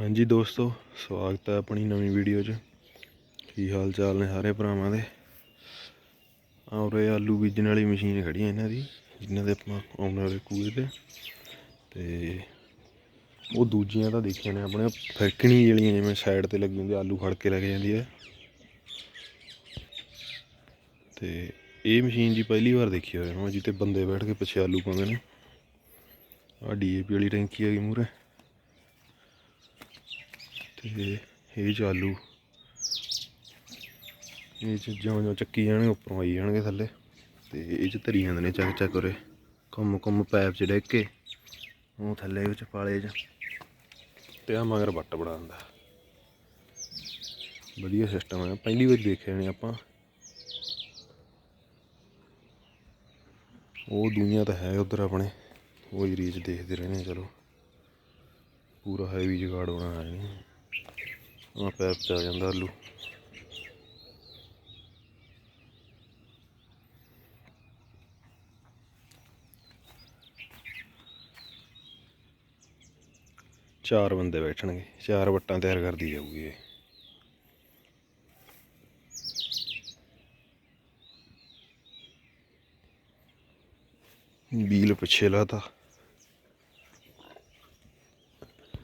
ਹਾਂਜੀ ਦੋਸਤੋ, ਸਵਾਗਤ ਹੈ ਆਪਣੀ ਨਵੀਂ ਵੀਡੀਓ 'ਚ। ਕੀ ਹਾਲ ਚਾਲ ਨੇ ਸਾਰੇ ਭਰਾਵਾਂ ਦੇ? ਔਰ ਇਹ ਆਲੂ ਬੀਜਣ ਵਾਲੀ ਮਸ਼ੀਨ ਖੜੀ ਹੈ ਇਹਨਾਂ ਦੀ, ਜਿਨ੍ਹਾਂ ਦੇ ਆਪਾਂ ਆਉਣ ਵਾਲੇ ਕੂਏ ਤੇ। ਤੇ ਉਹ ਦੂਜੀਆਂ ਤਾਂ ਦੇਖੀਆਂ ਨੇ, ਆਪਣੇ ਫਰਕਣੀ ਜਿਹੜੀਆਂ ਜਿਵੇਂ ਸਾਈਡ ਤੇ ਲੱਗੀ ਹੁੰਦੀ ਆਲੂ ਫੜ ਕੇ ਲੈ ਕੇ ਜਾਂਦੀ ਹੈ ਤੇ ਇਹ ਮਸ਼ੀਨ ਜੀ ਪਹਿਲੀ ਵਾਰ ਦੇਖੀ ਹੋਇਆ ਮੈਂ ਜਿੱਤੇ ਬੰਦੇ ਬੈਠ ਕੇ ਪਿੱਛੇ ਆਲੂ ਪਾਉਂਦੇ ਨੇ। ਆ ਡੀਏਪੀ ਵਾਲੀ ਟੈਂਕੀ ਹੈਗੀ ਮੂਰੇ ਤੇ ਇਹ ਚਾਲੂ। ਇਹ ਚ ਜਿਉਂ ਜਿਉਂ ਚੱਕੀ ਜਾਣਗੇ, ਉੱਪਰੋਂ ਆਈ ਜਾਣਗੇ ਥੱਲੇ। ਤੇ ਇਹ ਚ ਧਰੀ ਜਾਂਦੇ ਨੇ ਚੱਕ ਚੱਕ ਉਰੇ। ਘੁੰਮ ਘੁੰਮ ਪੈਪ ਚ ਡਿੱਗ ਕੇ, ਉਹ ਥੱਲੇ ਵਿੱਚ ਪਾਲੇ ਚ। ਤੇ ਆ ਮਗਰ ਵੱਟ ਬੜਾ ਹੁੰਦਾ ਵਧੀਆ ਸਿਸਟਮ ਹੈ ਪਹਿਲੀ ਵਾਰ ਦੇਖਿਆ ਨੇ ਆਪਾਂ। ਉਹ ਦੁਨੀਆ ਤਾਂ ਹੈ ਉਧਰ ਆਪਣੇ। ਉਹ ਏਰੀਏ 'ਚ ਦੇਖਦੇ ਰਹਿੰਦੇ ਹਾਂ ਚਲੋ। ਪੂਰਾ ਹੈਵੀ ਜਗਾੜ ਹੋਣਾ ਹੈ ਨਹੀਂ ਆ ਪੈਪ ਚ ਆ ਜਾਂਦਾ ਆਲੂ ਚਾਰ ਬੰਦੇ ਬੈਠਣਗੇ, ਚਾਰ ਵੱਟਾਂ ਤਿਆਰ ਕਰਦੀ ਜਾਊਗੀ ਇਹ। ਵੀਲ ਪਿੱਛੇ ਲਾਤਾ।